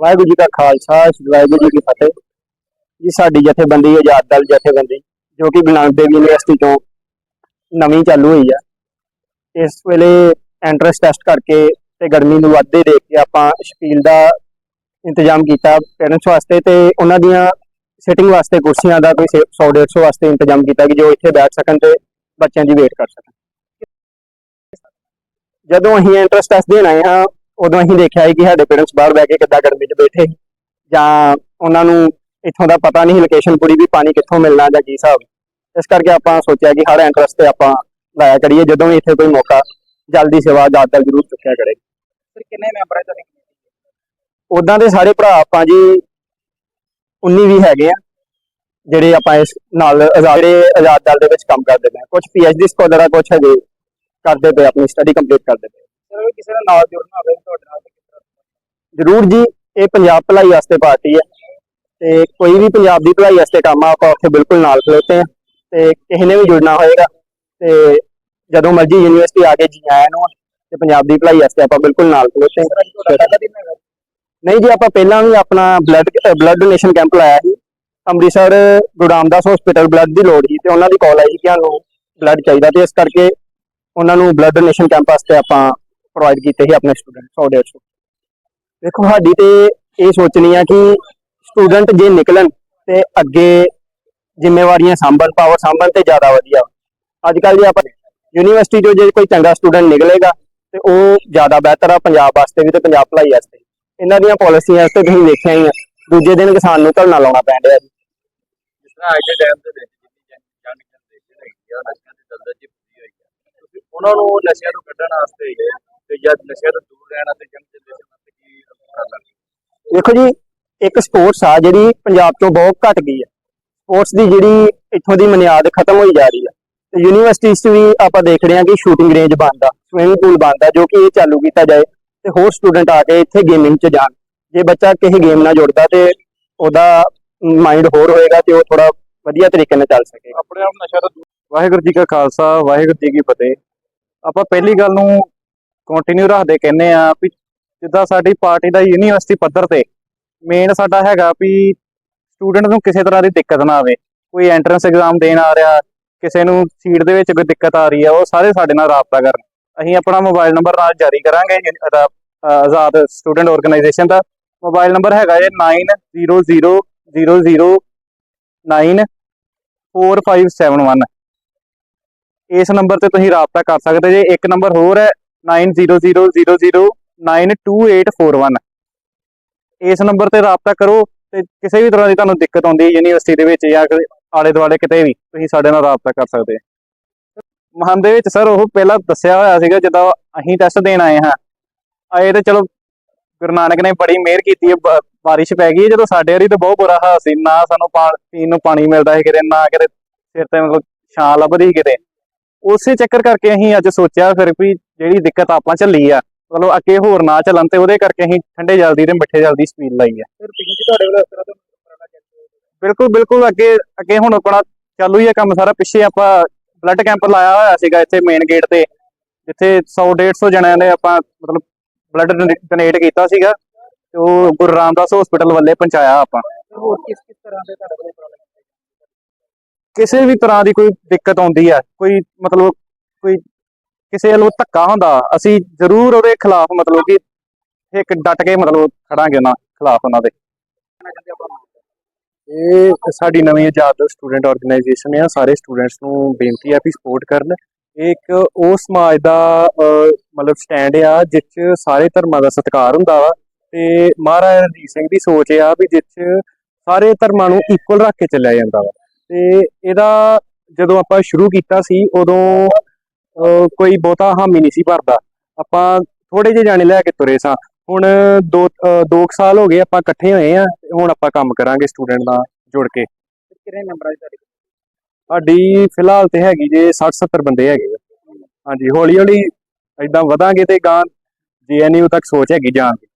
ਵਾਹਿਗੁਰੂ ਜੀ ਕਾ ਖਾਲਸਾ ਸ੍ਰੀ ਵਾਹਿਗੁਰੂ ਜੀ ਕੀ ਫਤਿਹ। ਜੀ, ਸਾਡੀ ਜਥੇਬੰਦੀ, ਆਜ਼ਾਦ ਦਲ ਜਥੇਬੰਦੀ, ਜੋ ਕਿ ਗੁਰੂ ਦੇਵ ਯੂਨੀਵਰਸਿਟੀ ਤੋਂ ਨਵੀਂ ਚਾਲੂ ਹੋਈ ਆ। ਇਸ ਵੇਲੇ ਐਂਟਰੈਂਸ ਟੈਸਟ ਕਰਕੇ ਤੇ ਗਰਮੀ ਨੂੰ ਵੱਧਦੇ ਦੇਖ ਕੇ ਆਪਾਂ ਸ਼ਪੀਲ ਦਾ ਇੰਤਜ਼ਾਮ ਕੀਤਾ ਪੇਰੈਂਟਸ ਵਾਸਤੇ ਤੇ ਉਹਨਾਂ ਦੀਆਂ ਸਿਟਿੰਗ ਵਾਸਤੇ ਕੁਰਸੀਆਂ ਦਾ ਕੋਈ 100 150 ਵਾਸਤੇ ਇੰਤਜ਼ਾਮ ਕੀਤਾ ਕਿ ਜੋ ਇੱਥੇ ਬੈਠ ਸਕਣ ਤੇ ਬੱਚਿਆਂ ਦੀ ਵੇਟ ਕਰ ਸਕਣ। ਜਦੋਂ ਅਸੀਂ ਐਂਟਰੈਂਸ ਟੈਸਟ ਦੇਣ ਆਏ ਹਾਂ ਉਦੋਂ ਅਸੀਂ ਦੇਖਿਆ ਸੀ ਕਿ ਸਾਡੇ ਪੇਰੈਂਟਸ ਬਾਹਰ ਬਹਿ ਕੇ ਕਿੱਦਾਂ ਗਰਮੀ 'ਚ ਬੈਠੇ ਜਾਂ ਉਹਨਾਂ ਨੂੰ ਇੱਥੋਂ ਦਾ ਪਤਾ ਨਹੀਂ ਲੋਕੇਸ਼ਨ ਪੂਰੀ ਵੀ ਪਾਣੀ ਕਿੱਥੋਂ ਮਿਲਣਾ ਜਾਂ ਕੀ ਹਿਸਾਬ। ਇਸ ਕਰਕੇ ਆਪਾਂ ਸੋਚਿਆ ਕਿ ਹਰ ਐਂਟਰੈਂਸ ਤੇ ਆਪਾਂ ਲਾਇਆ ਕਰੀਏ ਜਦੋਂ ਵੀ ਇੱਥੇ ਕੋਈ ਮੌਕਾ ਜਲਦੀ ਸੇਵਾ ਜ਼ਿਆਦਾ ਜ਼ਰੂਰ ਚੁੱਕਿਆ ਕਰੇ। ਫਿਰ ਕਿੰਨੇ ਮੈਂਬਰ ਹੈ ਤੁਹਾਡੇ? ਉਦਾਂ ਦੇ ਸਾਰੇ ਭਰਾ ਆਪਾਂ ਜੀ 19 ਵੀ ਹੈਗੇ ਆ ਜਿਹੜੇ ਆਪਾਂ ਇਸ ਨਾਲ ਆਜ਼ਾਦ ਜਿਹੜੇ ਆਜ਼ਾਦ ਦਲ ਦੇ ਵਿੱਚ ਕੰਮ ਕਰਦੇ ਪਏ ਕੁਝ ਪੀਐਚਡੀ ਸਕਾਲਰ ਆ ਕੁਝ ਹਜੇ ਕਰਦੇ ਪਏ ਆਪਣੀ ਸਟੱਡੀ ਕੰਪਲੀਟ ਕਰਦੇ ਪਏ ਸਰ ਕਿਸੇ ਦਾ ਨਾਲ ਜੁੜਨਾ ਹੋਵੇ ਤੁਹਾਡੇ ਨਾਲ ਤੇ ਕਿਸ ਤਰ੍ਹਾਂ? ਜ਼ਰੂਰ ਜੀ ਇਹ ਪੰਜਾਬ ਭਲਾਈ ਵਾਸਤੇ ਪਾਰਟੀ ਹੈ ਤੇ ਕੋਈ ਵੀ ਪੰਜਾਬ ਦੀ ਭਲਾਈ ਵਾਸਤੇ ਕੰਮ ਆ ਆਪਾਂ ਉੱਥੇ ਬਿਲਕੁਲ ਨਾਲ ਖਲੋਤੇ ਆ ਤੇ ਕਿਸੇ ਨੇ ਵੀ ਜੁੜਨਾ ਹੋਏਗਾ ਤੇ ਜਦੋਂ ਮਰਜ਼ੀ ਯੂਨੀਵਰਸਿਟੀ ਆ ਕੇ ਜੀ ਆਇਆਂ ਨੂੰ ਆ ਤੇ ਪੰਜਾਬ ਦੀ ਭਲਾਈ ਵਾਸਤੇ ਆਪਾਂ ਬਿਲਕੁਲ ਨਾਲ ਖਲੋਤੇ ਹੈਗਾ ਨਹੀਂ ਜੀ ਆਪਾਂ ਪਹਿਲਾਂ ਵੀ ਆਪਣਾ ਬਲੱਡ ਬਲੱਡ ਡੋਨੇਸ਼ਨ ਕੈਂਪ ਲਾਇਆ ਸੀ ਅੰਮ੍ਰਿਤਸਰ ਗੁਰੂ ਰਾਮਦਾਸ ਹਸਪੀਟਲ ਬਲੱਡ ਦੀ ਲੋੜ ਸੀ ਤੇ ਉਹਨਾਂ ਦੀ ਕਾਲ ਆਈ ਕਿ ਸਾਨੂੰ ਬਲੱਡ ਚਾਹੀਦਾ ਤੇ ਇਸ ਕਰਕੇ ਉਹਨਾਂ ਨੂੰ ਬਲੱਡ ਡੋਨੇਸ਼ਨ ਕੈਂਪ ਵਾਸਤੇ ਆਪਾਂ ਪ੍ਰੋਵਾਈਡ ਕੀਤੇ ਸੀ ਆਪਣੇ ਸਟੂਡੈਂਟ 100 150 ਦੇਖੋ, ਸਾਡੀ ਤੇ ਇਹ ਸੋਚਣੀ ਆ ਕਿ ਸਟੂਡੈਂਟ ਜੇ ਨਿਕਲਣ ਤੇ ਅੱਗੇ ਜ਼ਿੰਮੇਵਾਰੀਆਂ ਸੰਭਲ ਪਾਵਰ ਸੰਭਲ ਤੇ ਜ਼ਿਆਦਾ ਵਧੀਆ। ਅੱਜ ਕੱਲ ਜੇ ਆਪਾਂ ਯੂਨੀਵਰਸਿਟੀ ਚੋਂ ਜੇ ਕੋਈ ਚੰਗਾ ਸਟੂਡੈਂਟ ਨਿਕਲੇਗਾ ਤੇ ਉਹ ਜ਼ਿਆਦਾ ਬਿਹਤਰ ਆ ਪੰਜਾਬ ਵਾਸਤੇ ਵੀ ਤੇ ਪੰਜਾਬ ਭਲਾਈ ਵਾਸਤੇ ਇਹਨਾਂ ਦੀਆਂ ਪਾਲਿਸੀਆਂ ਤੇ ਤੁਸੀਂ ਦੇਖਿਆ ਹੀ ਆ, ਦੂਜੇ ਦਿਨ ਕਿਸਾਨ ਨੂੰ ਧਰਨਾ ਲਾਉਣਾ ਪੈਣ ਡਿਆ ਜੀ। ਜਿਸ ਤਰ੍ਹਾਂ ਅੱਜ ਦੇ ਟਾਈਮ ਦੇ ਵਿੱਚ ਜਿੰਨੀ ਜਨ ਜਨਰੇਸ਼ਨ ਹੈਗੀ ਆ ਨਸ਼ਿਆਂ ਦੀ ਦਲਦਲ ਚ ਹੋਈ ਹੈ ਉਹਨਾਂ ਨੂੰ ਨਸ਼ਿਆਂ ਤੋਂ ਕੱਢਣ ਵਾਸਤੇ ਤੇ ਜਾਂ ਨਸ਼ਿਆਂ ਤੋਂ ਦੂਰ ਰਹਿਣ ਅਤੇ ਜਨ ਜਨਰੇਸ਼ਨ ਵਾਸਤੇ ਕੀ ਕਰਨਾ ਦੇਖੋ ਜੀ ਇੱਕ ਸਪੋਰਟਸ ਆ ਜਿਹੜੀ ਪੰਜਾਬ ਤੋਂ ਬਹੁਤ ਘਟ ਗਈ ਹੈ ਸਪੋਰਟਸ ਦੀ ਜਿਹੜੀ ਇੱਥੋਂ ਦੀ ਬੁਨਿਆਦ ਖਤਮ ਹੋਈ ਜਾ ਰਹੀ ਹੈ ਤੇ ਯੂਨੀਵਰਸਿਟੀਜ਼ 'ਚ ਵੀ ਆਪਾਂ ਦੇਖ ਰਹੇ ਹਾਂ ਕਿ ਸ਼ੂਟਿੰਗ ਰੇਂਜ ਬਣਦਾ ਸਵਿਮਿੰਗ ਪੂਲ ਬਣਦਾ ਜੋ ਕਿ ਇਹ ਚਾਲੂ ਕੀਤਾ ਜਾਏ ਤੇ ਹੋਰ ਸਟੂਡੈਂਟ ਆ ਕੇ ਇੱਥੇ ਗੇਮਿੰਗ 'ਚ ਜਾਣ। ਜੇ ਬੱਚਾ ਕਿਸੇ ਗੇਮ ਨਾਲ ਜੁੜਦਾ ਤੇ ਉਹਦਾ ਮਾਈਂਡ ਹੋਰ ਹੋਏਗਾ ਤੇ ਉਹ ਥੋੜਾ ਵਧੀਆ ਤਰੀਕੇ ਨਾਲ ਚੱਲ ਸਕੇਗਾ ਆਪਣੇ ਆਪ ਨਸ਼ਾ ਤੋਂ ਵਾਹਿਗੁਰੂ ਜੀ ਕਾ ਖਾਲਸਾ ਵਾਹਿਗੁਰੂ ਜੀ ਕੀ ਫਤਿਹ। ਆਪਾਂ ਪਹਿਲੀ ਗੱਲ ਨੂੰ ਕੰਟੀਨਿਊ ਰੱਖਦੇ ਕਹਿੰਨੇ ਆ ਵੀ ਜਿੱਦਾਂ ਸਾਡੀ ਪਾਰਟੀ ਦਾ ਯੂਨੀਵਰਸਿਟੀ ਪੱਧਰ ਤੇ ਮੇਨ ਸਾਡਾ ਹੈਗਾ ਵੀ ਸਟੂਡੈਂਟ ਨੂੰ ਕਿਸੇ ਤਰ੍ਹਾਂ ਦੀ ਦਿੱਕਤ ਨਾ ਆਵੇ, ਕੋਈ ਐਂਟਰੈਂਸ ਐਗਜ਼ਾਮ ਦੇਣ ਆ ਰਿਹਾ, ਕਿਸੇ ਨੂੰ ਸੀਟ ਦੇ ਵਿੱਚ ਕੋਈ ਦਿੱਕਤ ਆ ਰਹੀ ਹੈ ਉਹ ਸਾਰੇ ਸਾਡੇ ਨਾਲ ਰਾਬਤਾ ਕਰਨ। ਅਸੀਂ ਆਪਣਾ ਮੋਬਾਈਲ ਨੰਬਰ ਨਾਲ ਜਾਰੀ ਕਰਾਂਗੇ ਆਜ਼ਾਦ ਸਟੂਡੈਂਟ ਆਰਗੇਨਾਈਜੇਸ਼ਨ ਦਾ। ਮੋਬਾਈਲ ਨੰਬਰ ਹੈਗਾ ਹੈ 9000094571 ਇਸ ਨੰਬਰ ਤੇ ਤੁਸੀਂ ਰਾਬਤਾ ਕਰ ਸਕਦੇ ਜੇ, ਇੱਕ ਨੰਬਰ ਹੋਰ ਹੈ 9000092841 ਇਸ ਨੰਬਰ ਤੇ ਰਾਬਤਾ ਕਰੋ ਤੇ ਕਿਸੇ ਵੀ ਤਰ੍ਹਾਂ ਦੀ ਤੁਹਾਨੂੰ ਦਿੱਕਤ ਆਉਂਦੀ ਹੈ ਯੂਨੀਵਰਸਿਟੀ ਦੇ ਵਿੱਚ ਜਾਂ ਆਲੇ ਦੁਆਲੇ ਕਿਤੇ ਵੀ ਤੁਸੀਂ ਸਾਡੇ ਨਾਲ ਰਾਬਤਾ ਕਰ ਸਕਦੇ ਹੋ ਦੇ ਵਿੱਚ ਸਰ ਉਹ ਪਹਿਲਾਂ ਦੱਸਿਆ ਹੋਇਆ ਸੀਗਾ ਜਦੋਂ ਅਸੀਂ ਟੈਸਟ ਦੇਣ ਆਏ ਹਾਂ ਆਏ ਤੇ ਚਲੋ ਗੁਰੂ ਨਾਨਕ ਨੇ ਬੜੀ ਮਿਹਰ ਕੀਤੀ ਹੈ ਬਾਰਿਸ਼ ਪੈ ਗਈ ਜਦੋਂ ਸਾਡੇ ਵਾਰੀ ਤਾਂ ਬਹੁਤ ਬੁਰਾ ਹਾਲ ਸੀ ਨਾ ਸਾਨੂੰ ਪਾ- ਪੀਣ ਨੂੰ ਪਾਣੀ ਮਿਲਦਾ ਸੀ ਕਿਤੇ ਨਾ ਕਿਤੇ ਸਿਰ ਤੇ ਮਤਲਬ ਛਾਂ ਲੱਭਦੀ ਕਿਤੇ ਉਸੇ ਚੱਕਰ ਕਰਕੇ ਅਸੀਂ ਅੱਜ ਸੋਚਿਆ ਫਿਰ ਵੀ ਜਿਹੜੀ ਦਿੱਕਤ ਆਪਾਂ ਝੱਲੀ ਆ ਮਤਲਬ ਅੱਗੇ ਹੋਰ ਨਾ ਚੱਲਣ ਤੇ ਉਹਦੇ ਕਰਕੇ ਅਸੀਂ ਠੰਡੇ ਜਲਦੀ ਤੇ ਮਿੱਠੇ ਜਲਦੀ ਸਪੀਡ ਲਾਈ ਆ। ਫਿਰ ਤੁਸੀਂ ਜੀ ਤੁਹਾਡੇ ਵੱਲੋਂ ਇਸ ਤਰ੍ਹਾਂ ਦਾ ਉਪਰਾਲਾ ਕੀਤਾ ਬਿਲਕੁਲ ਬਿਲਕੁਲ ਅੱਗੇ ਅੱਗੇ ਹੁਣ ਆਪਣਾ ਚਾਲੂ ਹੀ ਆ ਕੰਮ ਸਾਰਾ ਪਿੱਛੇ ਆਪਾਂ ਬਲੱਡ ਕੈਂਪ ਲਾਇਆ ਹੋਇਆ ਸੀਗਾ ਇੱਥੇ ਮੇਨ ਗੇਟ ਤੇ ਜਿੱਥੇ 100 150 ਜਣਿਆਂ ਨੇ ਆਪਾਂ ਮਤਲਬ ਬਲੱਡ ਡੋਨੇਟ ਕੀਤਾ ਸੀਗਾ ਤੇ ਉਹ ਗੁਰੂ ਰਾਮਦਾਸ ਹਸਪੀਟਲ ਵੱਲੇ ਪਹੁੰਚਾਇਆ ਆਪਾਂ। ਫਿਰ ਹੋਰ ਕਿਸ ਕਿਸ ਤਰ੍ਹਾਂ ਦੇ ਤੁਹਾਡੇ ਵੱਲੋਂ ਉਪਰਾਲੇ ਕੀਤੇ ਕਿਸੇ ਵੀ ਤਰ੍ਹਾਂ ਦੀ ਕੋਈ ਦਿੱਕਤ ਆਉਂਦੀ ਆ ਕੋਈ ਮਤਲਬ ਕੋਈ ਕਿਸੇ ਵੱਲੋਂ ਧੱਕਾ ਹੁੰਦਾ, ਅਸੀਂ ਜ਼ਰੂਰ ਉਹਦੇ ਖਿਲਾਫ ਮਤਲਬ ਕਿ ਇੱਕ ਡਟ ਕੇ ਮਤਲਬ ਖੜਾਂਗੇ ਉਹਨਾਂ ਖਿਲਾਫ ਉਹਨਾਂ ਦੇ। ਇਹ ਸਾਡੀ ਨਵੀਂ ਆਜ਼ਾਦ ਸਟੂਡੈਂਟ ਆਰਗੇਨਾਈਜੇਸ਼ਨ ਹੈ ਸਾਰੇ ਸਟੂਡੈਂਟਸ ਨੂੰ ਬੇਨਤੀ ਹੈ ਵੀ ਸਪੋਰਟ ਕਰਨ। ਇੱਕ ਉਹ ਸਮਾਜ ਦਾ ਮਤਲਬ ਸਟੈਂਡ ਆ, ਜਿਸ 'ਚ ਸਾਰੇ ਧਰਮਾਂ ਦਾ ਸਤਿਕਾਰ ਹੁੰਦਾ ਵਾ ਤੇ ਮਹਾਰਾਜਾ ਰਣਜੀਤ ਸਿੰਘ ਦੀ ਸੋਚ ਆ ਵੀ ਜਿਸ 'ਚ ਸਾਰੇ ਧਰਮਾਂ ਨੂੰ ਇਕੁਅਲ ਰੱਖ ਕੇ ਚੱਲਿਆ ਜਾਂਦਾ ਵਾ। ਤੇ ਇਹਦਾ ਜਦੋਂ ਆਪਾਂ ਸ਼ੁਰੂ ਕੀਤਾ ਸੀ, ਉਦੋਂ ਕੋਈ ਬਹੁਤਾ ਹਾਮੀ ਨਹੀਂ ਸੀ ਭਰਦਾ। ਆਪਾਂ ਥੋੜੇ ਜਿਹੇ ਜਾਣੇ ਲੈ ਕੇ ਤੁਰੇ ਸਾਂ। ਹੁਣ ਦੋ ਅਹ, ਦੋ ਕੁ ਸਾਲ ਹੋ ਗਏ ਆਪਾਂ ਇਕੱਠੇ ਹੋਏ ਆ ਹੁਣ ਆਪਾਂ ਕੰਮ ਕਰਾਂਗੇ ਸਟੂਡੈਂਟ ਨਾਲ ਜੁੜ ਕੇ। ਕਿੰਨੇ ਦੀ ਤੁਹਾਡੀ? ਸਾਡੀ ਫਿਲਹਾਲ ਤੇ ਹੈਗੀ ਜੇ 60 70 ਬੰਦੇ ਹੈਗੇ। ਹਾਂਜੀ ਹੌਲੀ ਹੌਲੀ ਇਦਾਂ ਵਧਾਂਗੇ ਤੇ ਗਾਂ ਜੀਐਨਯੂ ਤੱਕ ਸੋਚ ਹੈਗੀ ਜਾਣ ਦੀ।